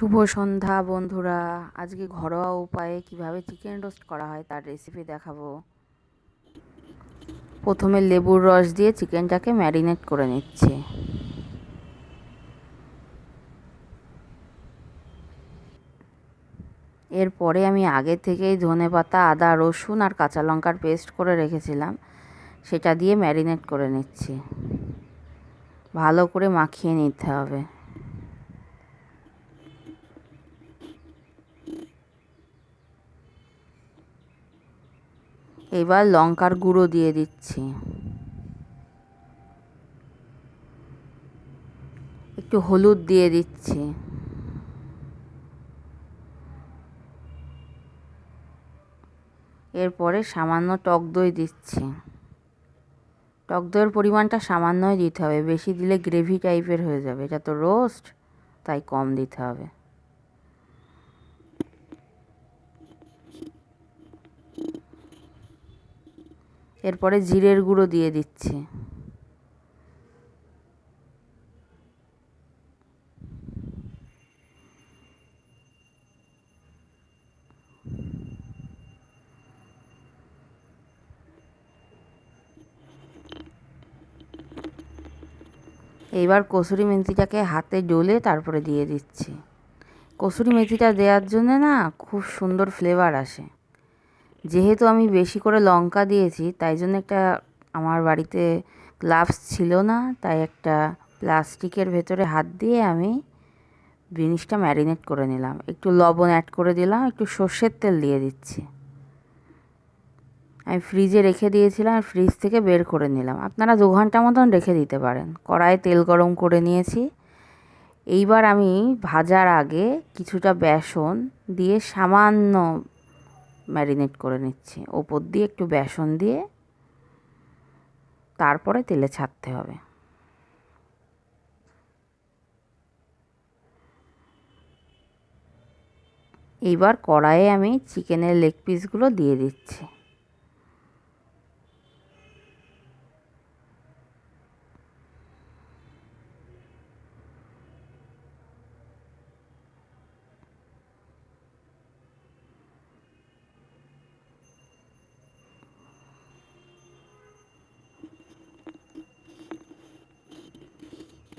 শুভ সন্ধ্যা, বন্ধুরা। আজকে ঘরোয়া উপায়ে কীভাবে চিকেন রোস্ট করা হয় তার রেসিপি দেখাবো। প্রথমে লেবুর রস দিয়ে চিকেনটাকে ম্যারিনেট করে নিচ্ছে। এরপরে আমি আগে থেকেই ধনে পাতা, আদা, রসুন আর কাঁচা লঙ্কার পেস্ট করে রেখেছিলাম। সেটা দিয়ে ম্যারিনেট করে নিচ্ছি। ভালো করে মাখিয়ে নিতে হবে। এবার লঙ্কার গুঁড়ো দিয়ে দিচ্ছি। একটু হলুদ দিয়ে দিচ্ছি। এরপরে সামান্য টক দই দিচ্ছি। টক দইয়ের পরিমাণটা সামান্যই দিতে হবে। বেশি দিলে গ্রেভি টাইপের হয়ে যাবে। এটা তো রোস্ট, তাই কম দিতে হবে। এরপরে জিরের গুঁড়ো দিয়ে দিচ্ছি। এইবার কসুরি মেথিটাকে হাতে ডলে তারপরে দিয়ে দিচ্ছি। কসুরি মেথিটা দেওয়ার জন্য না খুব সুন্দর ফ্লেভার আসে। যেহেতু আমি বেশি করে লঙ্কা দিয়েছি, তাই জন্য একটা আমার বাড়িতে গ্লাভস ছিল না, তাই একটা প্লাস্টিকের ভেতরে হাত দিয়ে আমি জিনিসটা ম্যারিনেট করে নিলাম। একটু লবণ অ্যাড করে দিলাম, একটু সর্ষের তেল দিয়ে দিচ্ছি। আমি ফ্রিজে রেখে দিয়েছিলাম, আর ফ্রিজ থেকে বের করে নিলাম। আপনারা দু ঘণ্টা মতন রেখে দিতে পারেন। কড়াইয়ে তেল গরম করে নিয়েছি। এইবার আমি ভাজার আগে কিছুটা বেসন দিয়ে সামান্য ম্যারিনেট করে নিচ্ছি। ওপর দিয়ে একটু বেসন দিয়ে তারপরে তেলে ছাড়তে হবে। এইবার কড়াইয়ে আমি চিকেনের লেগ পিসগুলো দিয়ে দিচ্ছি।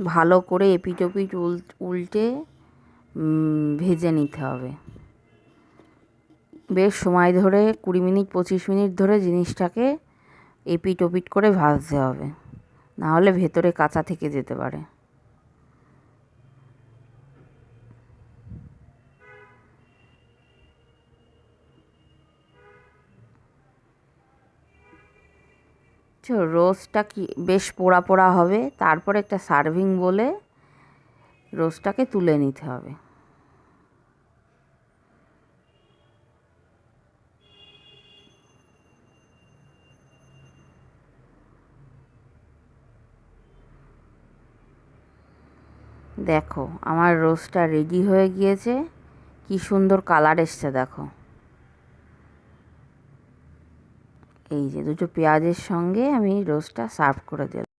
ভালো করে এপিট ওপিট উল্টে ভেজে নিতে হবে। বেশ সময় ধরে, কুড়ি মিনিট, পঁচিশ মিনিট ধরে জিনিসটাকে এপিট ওপিট করে ভাজতে হবে। নাহলে ভেতরে কাঁচা থেকে যেতে পারে। রোস্টটা কি বেশ পোড়া পোড়া হবে। তারপরে একটা সার্ভিং বলে রোস্টটাকে তুলে নিতে হবে। দেখো, আমার রোস্টটা রেডি হয়ে গিয়েছে। কি সুন্দর কালার এসছে, দেখো। এই যে দুটো পেঁয়াজের সঙ্গে আমি রোস্টটা সার্ভ করে দিলাম।